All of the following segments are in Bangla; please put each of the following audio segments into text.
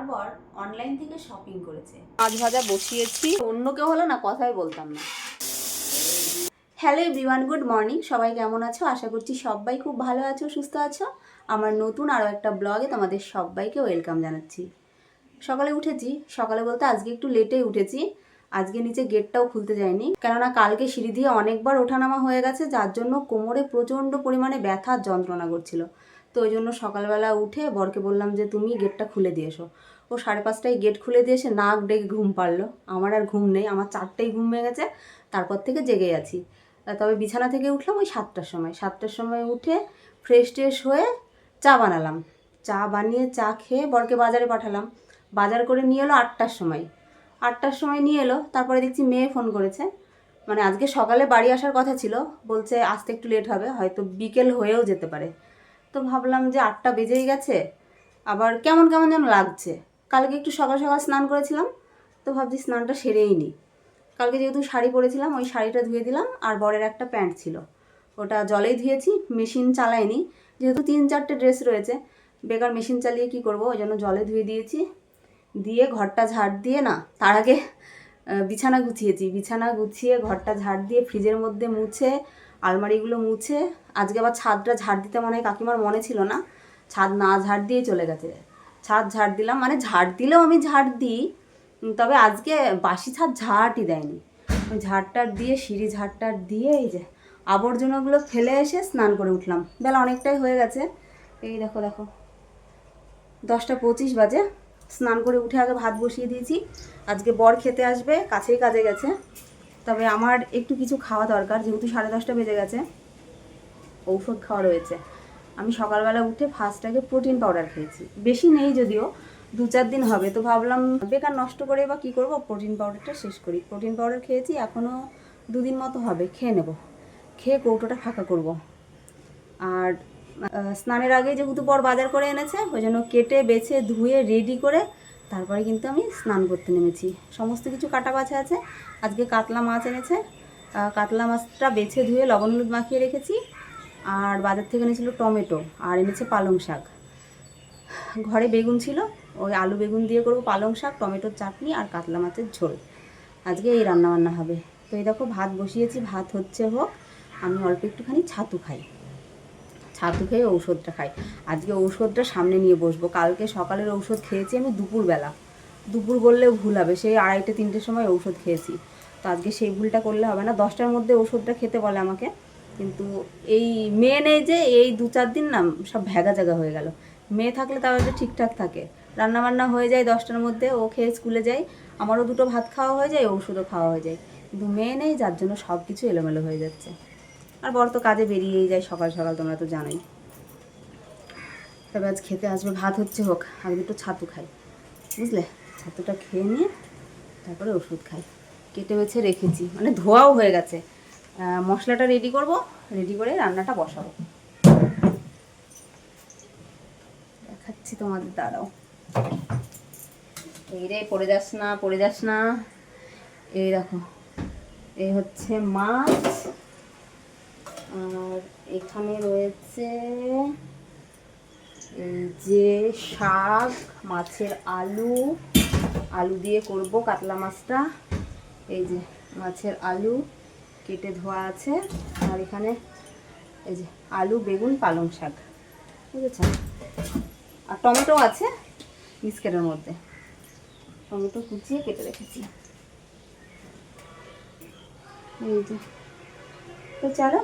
আমার বর অনলাইন থেকে শপিং করেছে। মাছ ভাজা বসিয়েছি। অন্য কেউ হলো না কথাই বলতাম না। হ্যালো এভরিওয়ান গুড মর্নিং সবাই কেমন আছো? আশা করছি সবাই খুব ভালো আছো সুস্থ আছো। আমার নতুন আরও একটা ব্লগে তোমাদের সবাইকে ওয়েলকাম জানাচ্ছি। সকালে উঠেছি। সকালে বলতে আজকে একটু লেটেই উঠেছি। আজকে নিচে গেটটাও খুলতে যায়নি কেননা কালকে সিঁড়ি দিয়ে অনেকবার ওঠানামা হয়ে গেছে যার জন্য কোমরে প্রচণ্ড পরিমাণে ব্যথার যন্ত্রণা করছিল। তো ওই জন্য সকালবেলা উঠে বরকে বললাম যে, তুমি গেটটা খুলে দিয়ে এসো। ও সাড়ে পাঁচটায় গেট খুলে দিয়ে এসে নাক ডেকে ঘুম পারল আমার আর ঘুম নেই, আমার চারটেই ঘুম হয়ে গেছে, তারপর থেকে জেগে আছি। তবে বিছানা থেকে উঠলাম ওই সাতটার সময়। সাতটার সময় উঠে ফ্রেশ ট্রেশ হয়ে চা বানালাম। চা বানিয়ে চা খেয়ে বরকে বাজারে পাঠালাম। বাজার করে নিয়ে এলো আটটার সময়। আটটার সময় নিয়ে এলো, তারপরে দেখছি মেয়ে ফোন করেছে। মানে আজকে সকালে বাড়ি আসার কথা ছিল, বলছে আসতে একটু লেট হবে, হয়তো বিকেল হয়েও যেতে পারে। তো ভাবলাম যে আটটা বেজেই গেছে। আবার কেমন কেমন যেন লাগছে। কালকে একটু সকাল সকাল স্নান করেছিলাম, তো ভাবছি স্নানটা সেরেই নিই কালকে যেহেতু শাড়ি পরেছিলাম, ওই শাড়িটা ধুয়ে দিলাম আর বরের একটা প্যান্ট ছিল। ওটা জলেই ধুয়েছি, মেশিন চালাইনি। যেহেতু তিন চারটে ড্রেস রয়েছে, বেকার মেশিন চালিয়ে কি করব? ওই জন্য জলে ধুয়ে দিয়েছি। দিয়ে ঘরটা ঝাড় দিয়ে না, তার আগে বিছানা গুছিয়েছি। বিছানা গুছিয়ে ঘরটা ঝাড় দিয়ে ফ্রিজের মধ্যে মুছে আলমারিগুলো মুছে, আজকে আবার ছাদটা ঝাড় দিতে মনে হয় কাকিমার মনে ছিল না। ছাদ না ঝাড় দিয়ে চলে গেছে। ছাদ ঝাড় দিলাম মানে ঝাড় দিলেও আমি ঝাড় দিই তবে আজকে বাসি ছাদ ঝাড়ই দেয়নি। ওই ঝাড়টার দিয়ে, সিঁড়ি ঝাড়টার দিয়ে এই যে আবর্জনাগুলো ফেলে এসে স্নান করে উঠলাম। বেলা অনেকটাই হয়ে গেছে। এই দেখো দেখো। দশটা পঁচিশ বাজে। স্নান করে উঠে আগে ভাত বসিয়ে দিয়েছি। আজকে বর খেতে আসবে, কাছেই কাজে গেছে। তবে আমার একটু কিছু খাওয়া দরকার, যেহেতু সাড়ে দশটা বেজে গেছে। ঔষধ খাওয়া রয়েছে। আমি সকালবেলা উঠে ফার্স্ট আগে প্রোটিন পাউডার খেয়েছি। বেশি নেই যদিও, দু চার দিন হবে। তো ভাবলাম, বেকার নষ্ট করে বা কী করব? প্রোটিন পাউডারটা শেষ করি। প্রোটিন পাউডার খেয়েছি, এখনও দুদিন মতো হবে। খেয়ে নেব। খেয়ে কৌটোটা ফাঁকা করব। আর স্নানের আগে যেহেতু পর বাজার করে এনেছে, ওই জন্য কেটে, বেছে, ধুয়ে রেডি করে তারপরে কিন্তু আমি স্নান করতে নেমেছি। সমস্ত কিছু কাটা বাছা আছে। আজকে কাতলা মাছ এনেছে। কাতলা মাছটা বেছে ধুয়ে লবণ হলুদ মাখিয়ে রেখেছি। আর বাজার থেকে এনেছিল টমেটো আর এনেছে পালং শাক। ঘরে বেগুন ছিল। ওই আলু বেগুন দিয়ে করব পালং শাক, টমেটোর চাটনি আর কাতলা মাছের ঝোল। আজকে এই রান্না বান্না হবে। তো এই দেখো, ভাত বসিয়েছি। ভাত হচ্ছে হোক, আমি অল্প একটুখানি ছাতু খাই। ছাতু খেয়ে ঔষধটা খাই। আজকে ঔষধটা সামনে নিয়ে বসবো। কালকে সকালের ঔষধ খেয়েছি আমি দুপুরবেলা। দুপুর বললেও ভুল হবে, সেই আড়াইটে, তিনটের সময় ঔষধ খেয়েছি। তো আজকে সেই ভুলটা করলে হবে না। দশটার মধ্যে ওষুধটা খেতে বলে আমাকে। কিন্তু এই মেয়ে নেই যে, এই দু চার দিন না, সব ভেগা জায়গা হয়ে গেল। মেয়ে থাকলে তাও একটা ঠিকঠাক থাকে। রান্না বান্না হয়ে যায় দশটার মধ্যে, ও খেয়ে স্কুলে যায়। আমারও দুটো ভাত খাওয়া হয়ে যায় ওষুধও খাওয়া হয়ে যায়। কিন্তু মেয়ে নেই, যার জন্য সব কিছু এলোমেলো হয়ে যাচ্ছে। আর বড় তো কাজে বেরিয়েই যায় সকাল সকাল, তোমরা তো জানোই। তবে আজ খেতে আসবে, ভাত হচ্ছে হোক, আগে দুটো ছাতু খাই, বুঝলে? ছাতুটা খেয়ে নিয়ে তারপরে ওষুধ খাই। কেটে বেছে রেখেছি মানে ধোয়াও হয়ে গেছে। মশলাটা রেডি করব রেডি করে রান্নাটা বসাবো। দেখাচ্ছি তোমাদের দাঁড়াও এই রে, পড়ে যাস না, পড়ে যাস না। এই দেখো, এই হচ্ছে মাছ। আর এখানে রয়েছে যে শাক, মাছের আলু আলু দিয়ে করব কাতলা মাছটা। এই যে মাছের আলু কেটে ধোয়া আছে, আর এখানে এই যে আলু, বেগুন, পালং শাক। বুঝেছেন? আর টমেটো আছে বিস্কেটের মধ্যে। টমেটো কুচিয়ে কেটে রেখেছি। এই যে। তো চলো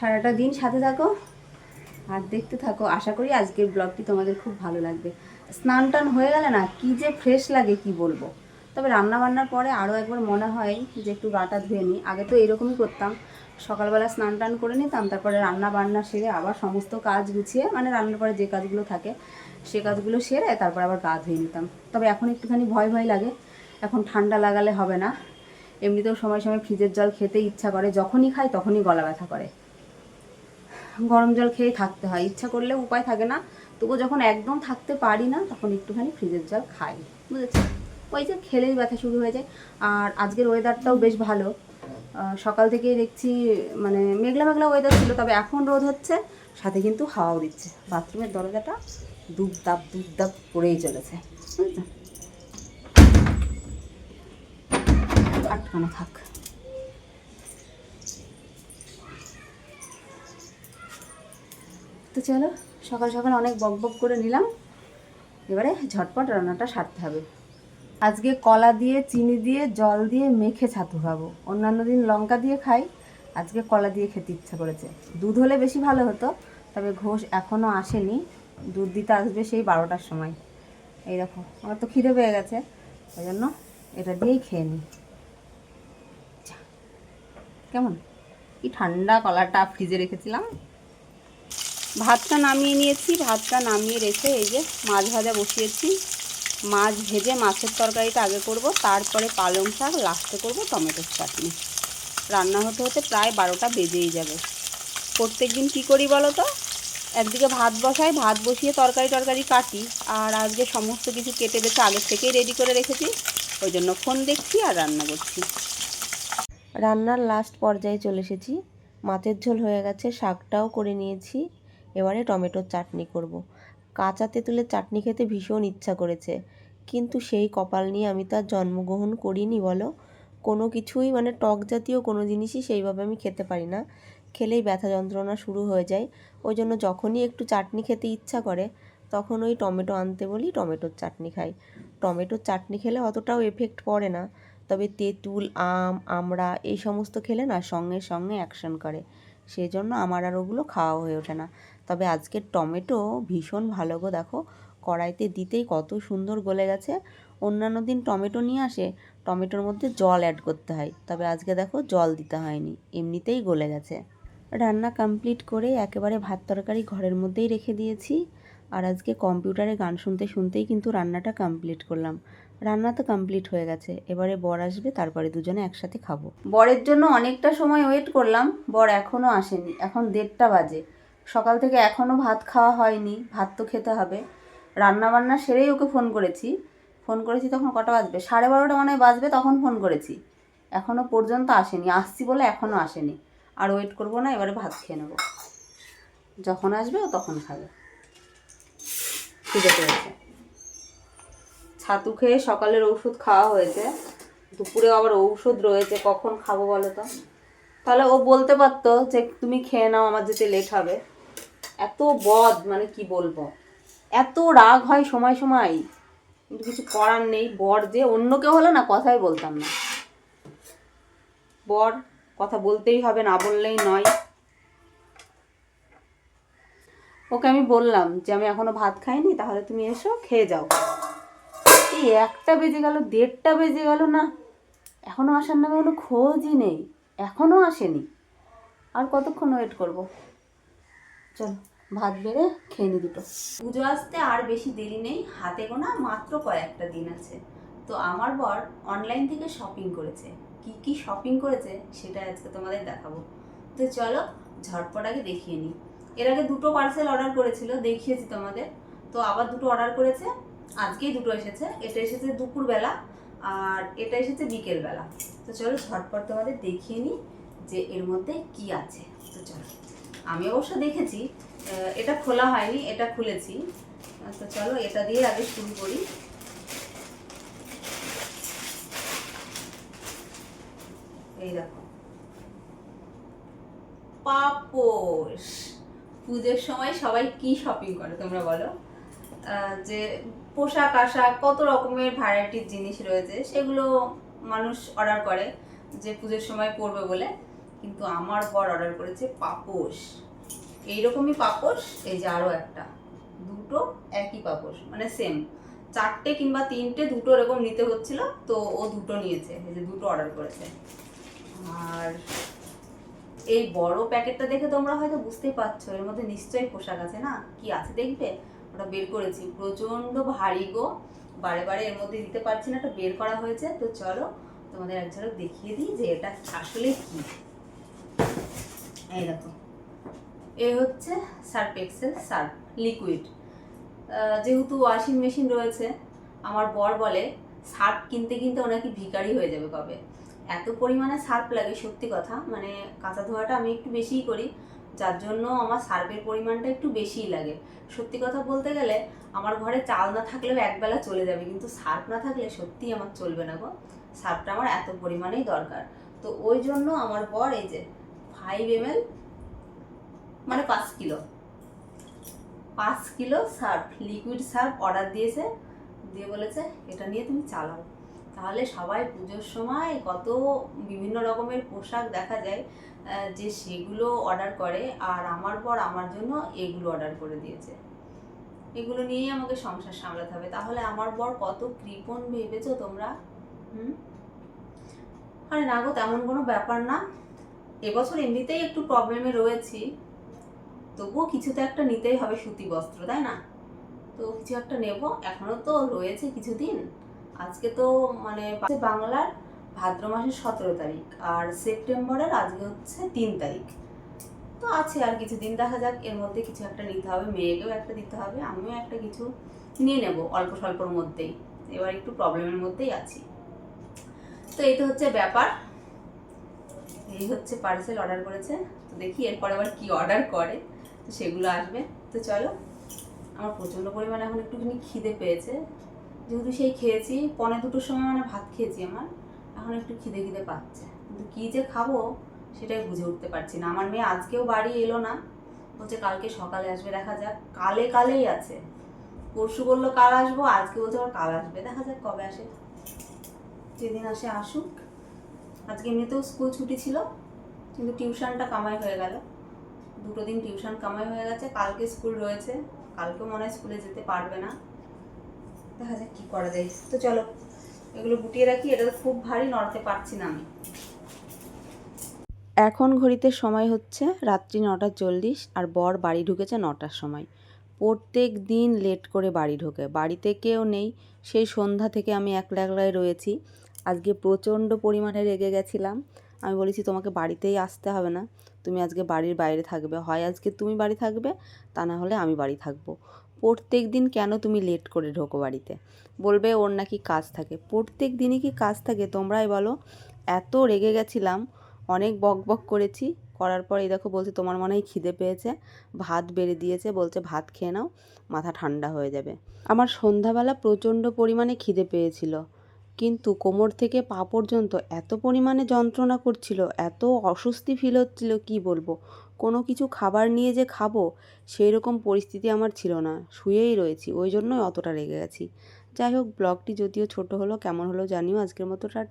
সারাটা দিন সাথে থাকো। আর দেখতে থাকো। আশা করি আজকের ব্লগটি তোমাদের খুব ভালো লাগবে। স্নান টান হয়ে গেলে না কি যে ফ্রেশ লাগে কি বলব। তবে রান্না বান্নার পরে আরও একবার মনে হয় যে একটু গাটা ধুয়ে নিই। আগে তো এরকমই করতাম। সকালবেলা স্নান টান করে নিতাম, তারপরে রান্না বান্না সেরে আবার সমস্ত কাজ গুছিয়ে মানে রান্নার পরে যে কাজগুলো থাকে, সে কাজগুলো সেরে তারপর আবার গা ধুয়ে নিতাম। তবে এখন একটুখানি ভয় ভয় লাগে। এখন ঠান্ডা লাগালে হবে না। এমনিতেও সময় সময় ফ্রিজের জল খেতে ইচ্ছা করে। যখনই খাই তখনই গলা ব্যথা করে। গরম জল খেয়ে থাকতে হয়। ইচ্ছা করলে উপায় থাকে না। তবু যখন একদম থাকতে পারি না, তখন একটুখানি ফ্রিজের জল খাই। বুঝেছি ওই যে খেলেই ব্যথা শুরু হয়ে যায়। আর আজকের ওয়েদারটাও বেশ ভালো। সকাল থেকেই দেখছি মানে মেঘলা মেঘলা ওয়েদার ছিল, তবে এখন রোদ হচ্ছে। সাথে কিন্তু হাওয়াও দিচ্ছে। বাথরুমের দরজাটা দুপ দাপ দুপ করেই চলেছে। বুঝেছ? আটকানো থাক। তো চলো, সকাল সকাল অনেক বক বক করে নিলাম। এবারে ঝটপট রান্নাটা সারতে হবে। আজকে কলা দিয়ে, চিনি দিয়ে, জল দিয়ে মেখে ছাতু খাব। অন্যান্য দিন লঙ্কা দিয়ে খাই, আজকে কলা দিয়ে খেতে ইচ্ছা করেছে। দুধ হলে বেশি ভালো হতো, তবে ঘোষ এখনও আসেনি। দুধ দিতে আসবে সেই বারোটার সময়। এই দেখো, আমার তো খিদে পেয়ে গেছে ওই জন্য এটা দিয়েই খেয়ে নিই। কেমন? কি ঠান্ডা কলাটা ফ্রিজে রেখেছিলাম। ভাতটা নামিয়ে নিয়েছি, ভাতটা নামিয়ে রেখে এই যে মাছ ভাজা বসিয়েছি। মাছ ভেজে মাছের তরকারিটা আগে করব, তারপরে পালং শাক, লাস্টে করব টমেটোর চাটনি। রান্না হতে হতে প্রায় বারোটা বেজেই যাবে। প্রত্যেক দিন কী করি বলো তো? একদিকে ভাত বসাই, ভাত বসিয়ে তরকারি টরকারি কাটি, আর আজকে সমস্ত কিছু কেটে বেছে আগের থেকেই রেডি করে রেখেছি। ওই জন্য ফোন দেখছি আর রান্না করছি। রান্নার লাস্ট পর্যায়ে চলে এসেছি। মাছের ঝোল হয়ে গেছে, শাকটাও করে নিয়েছি। এবারে টমেটোর চাটনি করব। কাঁচা তেঁতুলের চাটনি খেতে ভীষণ ইচ্ছা করেছে। কিন্তু সেই কপাল নিয়ে আমি তো আর জন্মগ্রহণ করিনি, বলো? কোনো কিছুই মানে টক জাতীয় কোনো জিনিসই সেইভাবে আমি খেতে পারি না। খেলেই ব্যথা যন্ত্রণা শুরু হয়ে যায়। ওই জন্য যখনই একটু চাটনি খেতে ইচ্ছা করে, তখন ওই টমেটো আনতে বলি, টমেটোর চাটনি খাই। টমেটোর চাটনি খেলে অতটাও এফেক্ট পড়ে না। তবে তেঁতুল, আম, আমড়া এই সমস্ত খেলে না সঙ্গে সঙ্গে অ্যাকশন করে। সেই জন্য আমার আর ওগুলো খাওয়া হয়ে ওঠে না। তবে আজকের টমেটো ভীষণ ভালো গো, দেখো। কড়াইতে দিতেই কত সুন্দর গলে গেছে। অন্যান্য দিন টমেটো নিয়ে আসে, টমেটোর মধ্যে জল অ্যাড করতে হয়। তবে আজকে দেখো জল দিতে হয়নি, এমনিতেই গলে গেছে। রান্না কমপ্লিট করে একেবারে ভাত তরকারি ঘরের মধ্যেই রেখে দিয়েছি। আর আজকে কম্পিউটারে গান শুনতে শুনতেই কিন্তু রান্নাটা কমপ্লিট করলাম। রান্না তো কমপ্লিট হয়ে গেছে, এবারে বর আসবে, তারপরে দুজনে একসাথে খাব। বরের জন্য অনেকটা সময় ওয়েট করলাম, বর এখনও আসেনি, এখন দেড়টা বাজে। সকাল থেকে এখনও ভাত খাওয়া হয়নি, ভাত তো খেতে হবে। রান্না বান্না সেরেই ওকে ফোন করেছি। ফোন করেছি তখন কটা বাজবে? সাড়ে বারোটা মানে বাজবে, তখন ফোন করেছি। এখনও পর্যন্ত আসেনি, আসছি বলে এখনও আসেনি। আর ওয়েট করব না, এবারে ভাত খেয়ে নেব। যখন আসবে ও তখন খাবে। খিদে পেয়েছে। ছাতু খেয়ে সকালের ওষুধ খাওয়া হয়েছে। দুপুরে আবার ঔষধ রয়েছে, কখন খাব বলো তো? তাহলে ও বলতে পারতো যে তুমি খেয়ে নাও, আমার যেতে লেট হবে। এত বদ মানে কি বলব? এত রাগ হয় সময় সময়। কিন্তু কিছু করার নেই, বর যে অন্য কেউ হলে না কথাই বলতাম না। বর কথা বলতেই হবে, না বললেই নয়। ওকে আমি বললাম যে, আমি এখনও ভাত খাইনি, তাহলে তুমি এসো, খেয়ে যাও। এই একটা বেজে গেল, দেড়টা বেজে গেল না। এখনও আসার নামে কোনো খোঁজই নেই। এখনও আসেনি। আর কতক্ষণ ওয়েট করব? চলো, ভাত বেড়ে খেয়ে নি দুটো। পুজো আসতে আর বেশি দেরি নেই। হাতে গোনা মাত্র কয়েকটা দিন আছে। তো আমার বর অনলাইন থেকে শপিং করেছে। কি কি শপিং করেছে সেটা আজকে তোমাদের দেখাবো। তো চলো, ঝটপট আগে দেখিয়ে নিই এর আগে দুটো পার্সেল অর্ডার করেছিল, দেখিয়েছি তোমাদের। তো আবার দুটো অর্ডার করেছে। আজকেই দুটো এসেছে। এটা এসেছে দুপুরবেলা। আর এটা এসেছে বিকেলবেলা। তো চলো ঝটপট তোমাদের দেখিয়ে নিই যে এর মধ্যে কি আছে। তো চলো, আমি অবশ্য দেখেছি এটা খোলা হয়নি, এটা খুলেছি। তো চলো এটা দিয়ে আগে শুরু করি। এই দেখো। পাপোশ। পুজোর সময় সবাই কি শপিং করে তোমরা বলো? যে পোশাক আশাক, কত রকমের ভ্যারাইটির জিনিস রয়েছে, সেগুলো মানুষ অর্ডার করে যে পুজোর সময় পরবে বলে। কিন্তু আমার বর অর্ডার করেছে পাপোশ। এইরকমই পাপোশ, এই যে আরও একটা। দুটো একই পাপোশ মানে সেম চারটে কিংবা তিনটে দুটো এরকম নিতে হচ্ছিল, তো ও দুটো নিয়েছে, এই যে দুটো অর্ডার করেছে। আর এই বড় প্যাকেটটা দেখে তোমরা হয়তো বুঝতেই পারছ, এর মধ্যে নিশ্চয়ই পোশাক আছে না? কি আছে দেখবে? ওটা বের করেছি। প্রচণ্ড ভারী গো। বারে বারে এর মধ্যে দিতে পারছি না এটা বের করা হয়েছে। তো চলো, তোমাদের এক দেখিয়ে দিই যে এটা আসলে কি। এই দেখো। এ হচ্ছে সার্ফ এক্সেল সার্ফ লিকুইড যেহেতু ওয়াশিং মেশিন রয়েছে, আমার বর বলে, সার্ফ কিনতে কিনতে ওনাকে ভিখারি হয়ে যাবে কবে। এত পরিমাণে সার্ফ লাগে, সত্যি কথা। মানে কাঁচা ধোয়াটা আমি একটু বেশিই করি। যার জন্য আমার সার্ফের পরিমাণটা একটু বেশিই লাগে। সত্যি কথা বলতে গেলে আমার ঘরে চাল না থাকলেও একবেলা চলে যাবে, কিন্তু সার্ফ না থাকলে সত্যিই আমার চলবে না গো। সার্ফটা আমার এত পরিমাণেই দরকার। তো ওই জন্য আমার বর এই যে ফাইভ এম মানে পাঁচ কিলো পাঁচ kilo Surf liquid Surf order দিয়েছে। দিয়ে বলেছে, এটা নিয়ে তুমি চালাও। তাহলে সবাই পুজোর সময় কত বিভিন্ন রকমের পোশাক দেখা যায় যে সেগুলো অর্ডার করে আর আমার পর আমার জন্য এগুলো অর্ডার করে দিয়েছে। এগুলো নিয়েই আমাকে সংসার সামলাতে হবে। তাহলে আমার বর কত কৃপণ ভেবেছো তোমরা? হুম? আরে না গো, তেমন কোনো ব্যাপার না। এবছর এমনিতেই একটু প্রবলেমে রয়েছি। তবুও কিছু তো একটা নিতেই হবে সুতি বস্ত্র, তাই না? তো কিছু একটা নেব। এখনও তো রয়েছে কিছুদিন। আজকে তো মানে বাংলার ভাদ্র মাসের সতেরো তারিখ আর সেপ্টেম্বরের আজকে হচ্ছে তিন তারিখ। তো আছে আর কিছুদিন, দেখা যাক, এর মধ্যে কিছু একটা নিতে হবে, মেয়েকেও একটা দিতে হবে, আমিও একটা কিছু নিয়ে নেব অল্প স্বল্পর মধ্যেই। এবার একটু প্রবলেমের মধ্যেই আছি। তো এই তো হচ্ছে ব্যাপার। এই হচ্ছে পার্সেল অর্ডার করেছে। তো দেখি এরপর আবার কি অর্ডার করে। তো সেগুলো আসবে। তো চলো, আমার প্রচণ্ড পরিমাণে এখন একটুখানি খিদে পেয়েছে। যেহেতু সেই খেয়েছি পনে দুটোর সময় মানে ভাত খেয়েছি আমার, এখন একটু খিদে খিদে পাচ্ছে। কিন্তু কী যে খাব সেটাই বুঝে উঠতে পারছি না। আমার মেয়ে আজকেও বাড়ি এলো না, বলছে কালকে সকালে আসবে, দেখা যাক। কালে কালেই আছে। পরশু বলল কাল আসব, আজকে বলছে আবার কাল আসবে। দেখা যাক কবে আসে। যেদিন আসে আসুক। আজকে এমনিতেও স্কুল ছুটি ছিল, কিন্তু টিউশনটা কামাই হয়ে গেল। দুটো দিন টিউশন কামাই হয়ে গেছে, কালকে স্কুল রয়েছে। কালকেও মনে হয় স্কুলে যেতে পারবে না। দেখা যাক কী করা যায়? তো চলো, এগুলো গুটিয়ে রাখি, এটা তো খুব ভারী, নড়াতে পারছি না আমি। এখন ঘড়িতে সময় হচ্ছে রাত্রি নটা চল্লিশ, আর বর বাড়ি ঢুকেছে নটার সময়। প্রত্যেক দিন লেট করে বাড়ি ঢোকে, বাড়িতে কেউ নেই, সেই সন্ধ্যা থেকে আমি একলা একলাই রয়েছি। আজকে প্রচণ্ড পরিমাণে রেগে গেছিলাম। আমি বলেছি, তোমাকে বাড়িতেই আসতে হবে না, তুমি আজকে বাড়ির বাইরে থাকবে। হয় আজকে তুমি বাড়ি থাকবে, তা না হলে আমি বাড়ি থাকব। প্রত্যেক দিন কেন তুমি লেট করে ঢোকো বাড়িতে? বলবে ওর নাকি কাজ থাকে। প্রত্যেক দিনই কি কাজ থাকে তোমরাই বলো? এত রেগে গেছিলাম, অনেক বক বক করেছি। করার পর এই দেখো বলছে তোমার মনে হয় খিদে পেয়েছে। ভাত বেড়ে দিয়েছে, বলছে ভাত খেয়ে নাও, মাথা ঠান্ডা হয়ে যাবে। আমার সন্ধ্যাবেলা প্রচণ্ড পরিমাণে খিদে পেয়েছিল। কিন্তু কোমর থেকে পা পর্যন্ত এত পরিমাণে যন্ত্রণা করছিল, এত অস্বস্তি ফিল হচ্ছিল, কি বলব? কোনো কিছু খাবার নিয়ে যে খাব সেই রকম পরিস্থিতি আমার ছিল না। শুয়েই রয়েছি, ওই জন্যই অতটা রেগে গেছি। যাই হোক, ব্লগটি যদিও ছোট হলো, কেমন হলো জানিও। আজকের মতো টাটা।